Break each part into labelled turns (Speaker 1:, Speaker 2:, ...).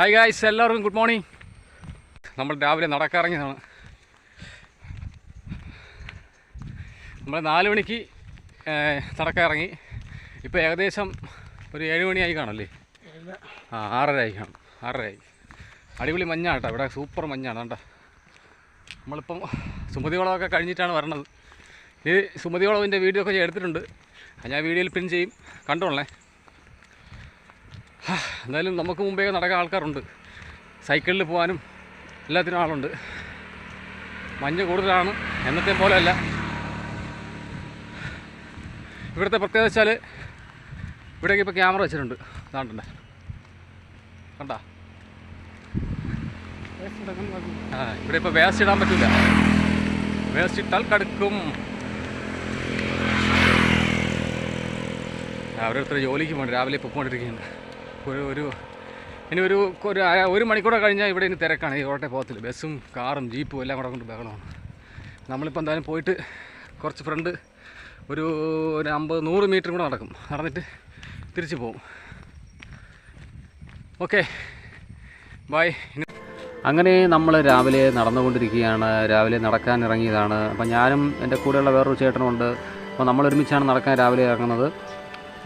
Speaker 1: Hi guys എല്ലാവർക്കും good morning നമ്മൾ രാവിലെ നടക്കാറങ്ങിയതാണ്. നമ്മൾ നാല് മണിക്ക് നടക്കാറങ്ങി. ഇപ്പോൾ ഏകദേശം ഒരു ഏഴ് മണിയായി കാണല്ലേ ആ ആറര ആയി കാണും. ആറര ആയി അടിപൊളി മഞ്ഞാണ് കേട്ടോ ഇവിടെ സൂപ്പർ മഞ്ഞാണ് കണ്ട. നമ്മളിപ്പം സുമതികുളമൊക്കെ കഴിഞ്ഞിട്ടാണ് വരണത്. ഈ സുമതികുളവിന്റെ വീഡിയോ ഒക്കെ എടുത്തിട്ടുണ്ട്. ഞാൻ വീഡിയോയിൽ പിൻ ചെയ്യും. കണ്ടോളേ എന്തായാലും നമുക്ക് മുമ്പേ നടക്കാൻ ആൾക്കാരുണ്ട്. സൈക്കിളിൽ പോകാനും എല്ലാത്തിനും ആളുണ്ട്. മഞ്ഞ് കൂടുതലാണ് എന്നത്തെ പോലെയല്ല. ഇവിടുത്തെ പ്രത്യേകത വെച്ചാൽ ഇവിടേക്ക് ഇപ്പോൾ ക്യാമറ വെച്ചിട്ടുണ്ട്. കാണണ്ടേ കണ്ട. ആ ഇവിടെ ഇപ്പോൾ വേസ്റ്റ് ഇടാൻ പറ്റില്ല വേസ്റ്റ് ഇട്ടാൽ കടുക്കും. ഓരോരുത്തർ ജോലിക്ക് പോകണം രാവിലെ പൊക്കോണ്ടിരിക്കുകയാണ് ഒരു ഇനി ഒരു ഒരു ഒരു മണിക്കൂടെ കഴിഞ്ഞാൽ ഇവിടെ ഇനി തിരക്കാണ്. ഈ ഓട്ടെ പോകത്തില്ല. ബസ്സും കാറും ജീപ്പും എല്ലാം കൂടെ കൊണ്ട് ബഹളമാണ്. നമ്മളിപ്പോൾ എന്തായാലും പോയിട്ട് കുറച്ച് ഫ്രണ്ട് ഒരു ഒരു അമ്പത് നൂറ് മീറ്റർ കൂടെ നടക്കും. നടന്നിട്ട് തിരിച്ചു പോകും ഓക്കെ ബായ് അങ്ങനെ നമ്മൾ രാവിലെ നടന്നുകൊണ്ടിരിക്കുകയാണ്. രാവിലെ നടക്കാൻ ഇറങ്ങിയതാണ് അപ്പം ഞാനും എന്റെ കൂടെയുള്ള വേറൊരു ചേട്ടനുമുണ്ട്. അപ്പോൾ നമ്മൾ ഒരുമിച്ചാണ് നടക്കാൻ രാവിലെ ഇറങ്ങുന്നത്.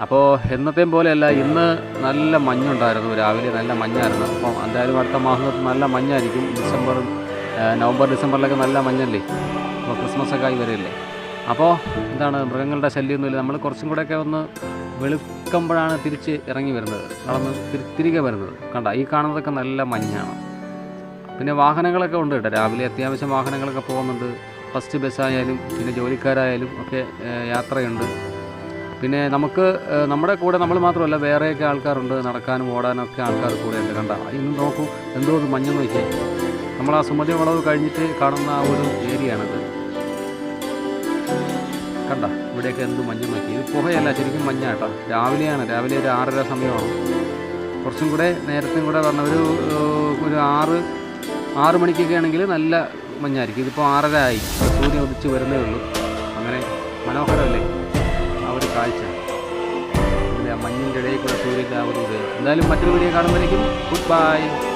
Speaker 1: അപ്പോൾ എന്നത്തെയും പോലെയല്ല ഇന്ന് നല്ല മഞ്ഞുണ്ടായിരുന്നു രാവിലെ നല്ല മഞ്ഞായിരുന്നു. അപ്പോൾ എന്തായാലും അടുത്ത മാസത്തിൽ നല്ല മഞ്ഞായിരിക്കും. ഡിസംബർ നവംബർ ഡിസംബറിലൊക്കെ നല്ല മഞ്ഞല്ലേ? അപ്പോൾ ക്രിസ്മസ് ഒക്കെ ആയി വരില്ലേ അപ്പോൾ എന്താണ് മൃഗങ്ങളുടെ ശല്യമൊന്നുമില്ല നമ്മൾ കുറച്ചും കൂടെയൊക്കെ ഒന്ന് വെളുക്കുമ്പോഴാണ് തിരിച്ച് ഇറങ്ങി വരുന്നത്. നടന്ന് തിരി തിരികെ വരുന്നത്. കണ്ട? ഈ കാണുന്നതൊക്കെ നല്ല മഞ്ഞാണ്. പിന്നെ വാഹനങ്ങളൊക്കെ ഉണ്ട് കേട്ടോ. രാവിലെ അത്യാവശ്യം വാഹനങ്ങളൊക്കെ പോകുന്നുണ്ട്. ഫസ്റ്റ് ബസ്സായാലും പിന്നെ ജോലിക്കാരായാലും ഒക്കെ യാത്രയുണ്ട്. പിന്നെ നമുക്ക് നമ്മുടെ കൂടെ നമ്മൾ മാത്രമല്ല വേറെയൊക്കെ ആൾക്കാരുണ്ട് നടക്കാനും ഓടാനും ഒക്കെ ആൾക്കാർ ഉണ്ട് കണ്ട. ഇന്ന് നോക്കൂ എന്തോ ഒരു മഞ്ഞ് നോക്കിയേ നമ്മൾ ആ സുമതി വളവ് കഴിഞ്ഞിട്ട് കാണുന്ന ആ ഒരു ഏരിയയാണത്. കണ്ട ഇവിടെയൊക്കെ എന്ത് മഞ്ഞ് നോക്കി. ഇത് പുകയല്ല ശരിക്കും മഞ്ഞാട്ടോ രാവിലെയാണ് രാവിലെ ഒരു ആറര സമയമാണ്. കുറച്ചും കൂടെ നേരത്തെയും കൂടെ പറഞ്ഞ ഒരു ഒരു ആറ് ആറ് മണിക്കൊക്കെ ആണെങ്കിൽ നല്ല മഞ്ഞായിരിക്കും. ഇതിപ്പോൾ ആറര ആയി. സൂര്യൻ ഉദിച്ച് വരുന്നേ ഉള്ളൂ. ഒരു ഇത്. എന്തായാലും മറ്റൊരു വീഡിയോ കാണുമ്പോഴേക്കും ഗുഡ് ബൈ